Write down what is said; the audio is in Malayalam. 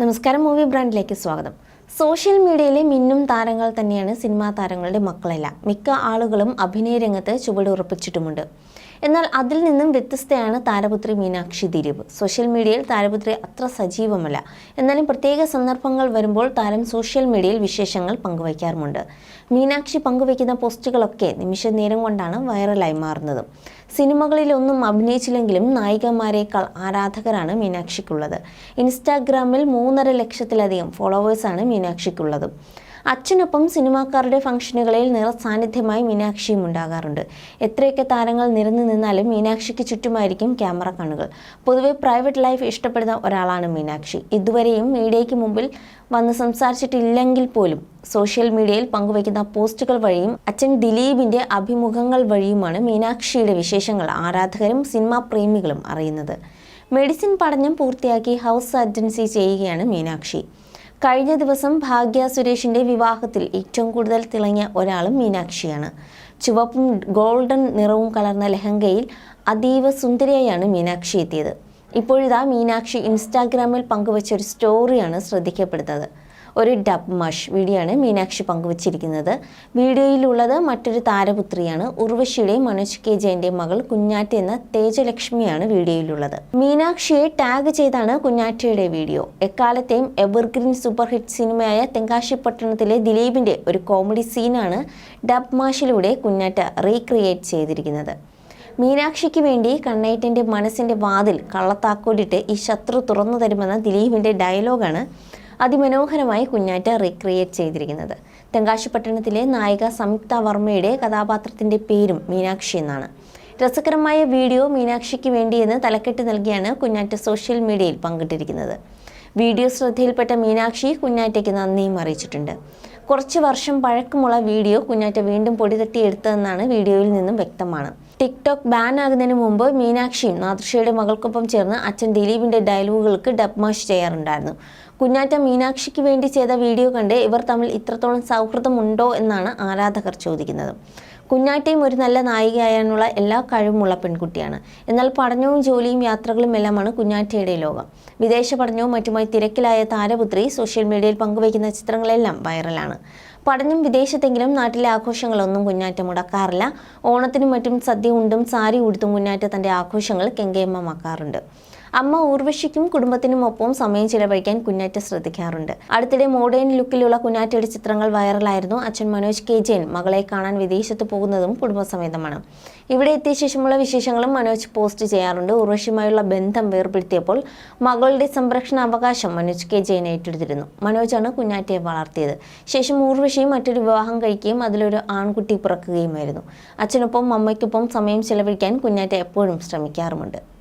നമസ്കാരം മൂവി ബ്രാൻഡിലേക്ക് സ്വാഗതം. സോഷ്യൽ മീഡിയയിലെ മിന്നും താരങ്ങൾ തന്നെയാണ് സിനിമാ താരങ്ങളുടെ മക്കളെല്ലാം. മിക്ക ആളുകളും അഭിനയ രംഗത്ത് ചുവടുറപ്പിച്ചിട്ടുമുണ്ട്. എന്നാൽ അതിൽ നിന്നും വ്യത്യസ്തയാണ് താരപുത്രി മീനാക്ഷി ദിലീപ്. സോഷ്യൽ മീഡിയയിൽ താരപുത്രി അത്ര സജീവമല്ല. എന്നാലും പ്രത്യേക സന്ദർഭങ്ങൾ വരുമ്പോൾ താരം സോഷ്യൽ മീഡിയയിൽ വിശേഷങ്ങൾ പങ്കുവയ്ക്കാറുമുണ്ട്. മീനാക്ഷി പങ്കുവയ്ക്കുന്ന പോസ്റ്റുകളൊക്കെ നിമിഷ നേരം കൊണ്ടാണ് വൈറലായി മാറുന്നത്. സിനിമകളിലൊന്നും അഭിനയിച്ചില്ലെങ്കിലും നായികമാരേക്കാൾ ആരാധകരാണ് മീനാക്ഷിക്കുള്ളത്. ഇൻസ്റ്റാഗ്രാമിൽ മൂന്നര ലക്ഷത്തിലധികം ഫോളോവേഴ്സാണ് മീനാക്ഷിക്കുള്ളത്. അച്ഛനൊപ്പം സിനിമാക്കാരുടെ ഫംഗ്ഷനുകളിൽ നിറ സാന്നിധ്യമായി മീനാക്ഷിയും ഉണ്ടാകാറുണ്ട്. എത്രയൊക്കെ താരങ്ങൾ നിരന്നു നിന്നാലും മീനാക്ഷിക്ക് ചുറ്റുമായിരിക്കും ക്യാമറ കണ്ണുകൾ. പൊതുവെ പ്രൈവറ്റ് ലൈഫ് ഇഷ്ടപ്പെടുന്ന ഒരാളാണ് മീനാക്ഷി. ഇതുവരെയും മീഡിയയ്ക്ക് മുമ്പിൽ വന്ന് സംസാരിച്ചിട്ടില്ലെങ്കിൽ പോലും സോഷ്യൽ മീഡിയയിൽ പങ്കുവയ്ക്കുന്ന പോസ്റ്റുകൾ വഴിയും അച്ഛൻ ദിലീപിന്റെ അഭിമുഖങ്ങൾ വഴിയുമാണ് മീനാക്ഷിയുടെ വിശേഷങ്ങൾ ആരാധകരും സിനിമാ പ്രേമികളും അറിയുന്നത്. മെഡിസിൻ പഠനം പൂർത്തിയാക്കി ഹൗസ് സർജൻസി ചെയ്യുകയാണ് മീനാക്ഷി. കഴിഞ്ഞ ദിവസം ഭാഗ്യ സുരേഷിന്റെ വിവാഹത്തിൽ ഏറ്റവും കൂടുതൽ തിളങ്ങിയ ഒരാളും മീനാക്ഷിയാണ്. ചുവപ്പും ഗോൾഡൻ നിറവും കലർന്ന ലഹങ്കയിൽ അതീവ സുന്ദരിയായാണ് മീനാക്ഷി എത്തിയത്. ഇപ്പോഴിതാ മീനാക്ഷി ഇൻസ്റ്റാഗ്രാമിൽ പങ്കുവച്ച ഒരു സ്റ്റോറിയാണ് ശ്രദ്ധിക്കപ്പെടുന്നത്. ഒരു ഡബ് മഷ് വീഡിയോ ആണ് മീനാക്ഷി പങ്കുവച്ചിരിക്കുന്നത്. വീഡിയോയിലുള്ളത് മറ്റൊരു താരപുത്രിയാണ്. ഉർവശിയുടെയും മനോജ് കെ ജയന്റെ മകൾ കുഞ്ഞാറ്റ എന്ന തേജലക്ഷ്മിയാണ് വീഡിയോയിലുള്ളത്. മീനാക്ഷിയെ ടാഗ് ചെയ്താണ് കുഞ്ഞാറ്റയുടെ വീഡിയോ. എക്കാലത്തെയും എവർഗ്രീൻ സൂപ്പർ ഹിറ്റ് സിനിമയായ തെങ്കാശി പട്ടണത്തിലെ ദിലീപിന്റെ ഒരു കോമഡി സീനാണ് ഡബ് മാഷിലൂടെ കുഞ്ഞാറ്റ റീക്രിയേറ്റ് ചെയ്തിരിക്കുന്നത്. മീനാക്ഷിക്ക് വേണ്ടി കണ്ണേറ്റന്റെ മനസ്സിന്റെ വാതിൽ കള്ളത്താക്കോലിട്ട് ഈ ശത്രു തുറന്നു തരുമെന്ന ദിലീപിന്റെ ഡയലോഗാണ് അതിമനോഹരമായി കുഞ്ഞാറ്റ റീക്രിയേറ്റ് ചെയ്തിരിക്കുന്നത്. തെങ്കാശി പട്ടണത്തിലെ നായിക സംയുക്ത വർമ്മയുടെ കഥാപാത്രത്തിന്റെ പേരും മീനാക്ഷി എന്നാണ്. രസകരമായ വീഡിയോ മീനാക്ഷിക്ക് വേണ്ടിയെന്ന് തലക്കെട്ട് നൽകിയാണ് കുഞ്ഞാറ്റ സോഷ്യൽ മീഡിയയിൽ പങ്കിട്ടിരിക്കുന്നത്. വീഡിയോ ശ്രദ്ധയിൽപ്പെട്ട മീനാക്ഷി കുഞ്ഞാറ്റയ്ക്ക് നന്ദിയും അറിയിച്ചിട്ടുണ്ട്. കുറച്ച് വർഷം പഴക്കമുള്ള വീഡിയോ കുഞ്ഞാറ്റ വീണ്ടും പൊടി തട്ടിയെടുത്തതെന്നാണ് വീഡിയോയിൽ നിന്നും വ്യക്തമാണ്. ടിക്ടോക്ക് ബാൻ ആകുന്നതിന് മുമ്പ് മീനാക്ഷിയും നാദൃഷയുടെ മകൾക്കൊപ്പം ചേർന്ന് അച്ഛൻ ദിലീപിന്റെ ഡയലോഗുകൾക്ക് ഡബ്മാഷ് ചെയ്യാറുണ്ടായിരുന്നു. കുഞ്ഞാറ്റ മീനാക്ഷിക്ക് വേണ്ടി ചെയ്ത വീഡിയോ കണ്ട് ഇവർ തമ്മിൽ ഇത്രത്തോളം സൗഹൃദമുണ്ടോ എന്നാണ് ആരാധകർ ചോദിക്കുന്നത്. കുഞ്ഞാറ്റയും ഒരു നല്ല നായികയായാനുള്ള എല്ലാ കഴിവുമുള്ള പെൺകുട്ടിയാണ്. എന്നാൽ പഠനവും ജോലിയും യാത്രകളും എല്ലാമാണ് കുഞ്ഞാറ്റയുടെ ലോകം. വിദേശ പഠനവും മറ്റുമായി തിരക്കിലായ താരപുത്രി സോഷ്യൽ മീഡിയയിൽ പങ്കുവയ്ക്കുന്ന ചിത്രങ്ങളെല്ലാം വൈറലാണ്. പഠനം വിദേശത്തെങ്കിലും നാട്ടിലെ ആഘോഷങ്ങളൊന്നും കുഞ്ഞാറ്റ മുടക്കാറില്ല. ഓണത്തിനും മറ്റും സദ്യ ഉണ്ടും സാരി ഉടുത്തും കുഞ്ഞാറ്റ തന്റെ ആഘോഷങ്ങൾ കെങ്കേമ്മമാക്കാറുണ്ട്. അമ്മ ഊർവശിക്കും കുടുംബത്തിനും ഒപ്പം സമയം ചിലവഴിക്കാൻ കുഞ്ഞാറ്റ ശ്രദ്ധിക്കാറുണ്ട്. അടുത്തിടെ മോഡേൺ ലുക്കിലുള്ള കുഞ്ഞാറ്റയുടെ ചിത്രങ്ങൾ വൈറലായിരുന്നു അച്ഛൻ മനോജ് കെ ജയൻ മകളെ കാണാൻ വിദേശത്ത് പോകുന്നതും കുടുംബസമേതമാണ്. ഇവിടെ എത്തിയ ശേഷമുള്ള വിശേഷങ്ങളും മനോജ് പോസ്റ്റ് ചെയ്യാറുണ്ട്. ഉർവശിയുമായുള്ള ബന്ധം വേർപെടുത്തിയപ്പോൾ മകളുടെ സംരക്ഷണ അവകാശം മനോജ് കെ ജയൻ ഏറ്റെടുത്തിരുന്നു. മനോജാണ് കുഞ്ഞാറ്റയെ വളർത്തിയത്. ശേഷം ഊർവശിയും മറ്റൊരു വിവാഹം കഴിക്കുകയും അതിലൊരു ആൺകുട്ടി പിറക്കുകയുമായിരുന്നു. അച്ഛനൊപ്പം അമ്മയ്ക്കൊപ്പം സമയം ചെലവഴിക്കാൻ കുഞ്ഞാറ്റ എപ്പോഴും ശ്രമിക്കാറുമുണ്ട്.